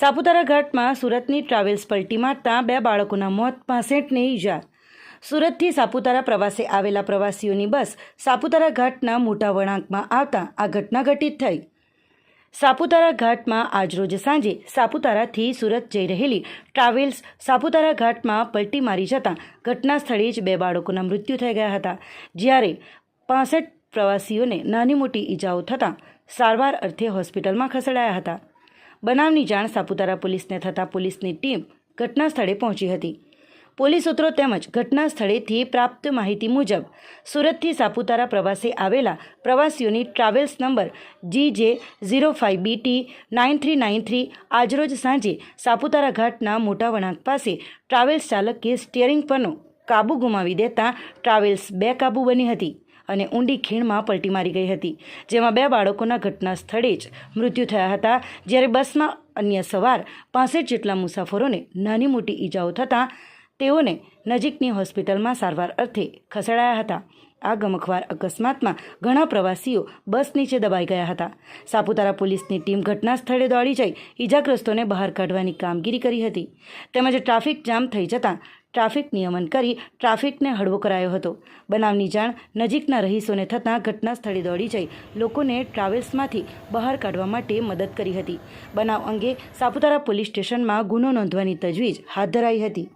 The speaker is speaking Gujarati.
સાપુતારા ઘાટમાં સુરતની ટ્રાવેલ્સ પલટી મારતા બે બાળકોના મોત પાસઠને ઈજા. સુરતથી સાપુતારા પ્રવાસે આવેલા પ્રવાસીઓની બસ સાપુતારા ઘાટના મોટા વળાંકમાં આવતા આ ઘટના ઘટિત થઈ. સાપુતારા ઘાટમાં આજરોજ સાંજે સાપુતારાથી સુરત જઈ રહેલી ટ્રાવેલ્સ સાપુતારા ઘાટમાં પલટી મારી જતાં ઘટના સ્થળે જ બે બાળકોના મૃત્યુ થઈ ગયા હતા. જ્યારે પાસઠ પ્રવાસીઓને નાની મોટી ઈજાઓ થતાં સારવાર અર્થે હોસ્પિટલમાં ખસેડાયા હતા. બનાવની જાણ સાપુતારા પોલીસને થતાં પોલીસની ટીમ ઘટના સ્થળે પહોંચી હતી. પોલીસ સૂત્રો તેમજ ઘટના સ્થળેથી પ્રાપ્ત માહિતી મુજબ સુરતથી સાપુતારા પ્રવાસે આવેલા પ્રવાસીઓની travels number G J zero five BT nine three nine three આજરોજ સાંજે સાપુતારા ઘાટના મોટા વળાંક પાસે ટ્રાવેલ્સ ચાલકે સ્ટિયરિંગ પરનો કાબુ ગુમાવી દેતા ટ્રાવેલ્સ બે કાબુ બની હતી. અને ઊંડી ખીણમાં પલટી મારી ગઈ હતી, જેમાં બે બાળકોના ઘટના સ્થળે જ મૃત્યુ થયા હતા. જ્યારે બસમાં અન્ય સવાર પાસઠ જેટલા મુસાફરોને નાની મોટી ઈજાઓ થતાં તેઓને નજીકની હોસ્પિટલમાં સારવાર અર્થે ખસેડાયા હતા. આ ગમખવાર અકસ્માતમાં ઘણા પ્રવાસીઓ બસ નીચે દબાઈ ગયા હતા. સાપુતારા પોલીસની ટીમ ઘટના સ્થળે દોડી જઈ ઈજાગ્રસ્તોને બહાર કાઢવાની કામગીરી કરી હતી. તેમજ ટ્રાફિક જામ થઈ જતાં ટ્રાફિક નિયમન કરી ટ્રાફિકને હળવો કરાયો હતો. બનાવની જાણ નજીકના રહીશોને થતાં ઘટના સ્થળે દોડી જઈ લોકોને ટ્રાવેલ્સમાંથી બહાર કાઢવા માટે મદદ કરી હતી. બનાવ અંગે સાપુતારા પોલીસ સ્ટેશનમાં ગુનો નોંધવાની તજવીજ હાથ ધરાઈ હતી.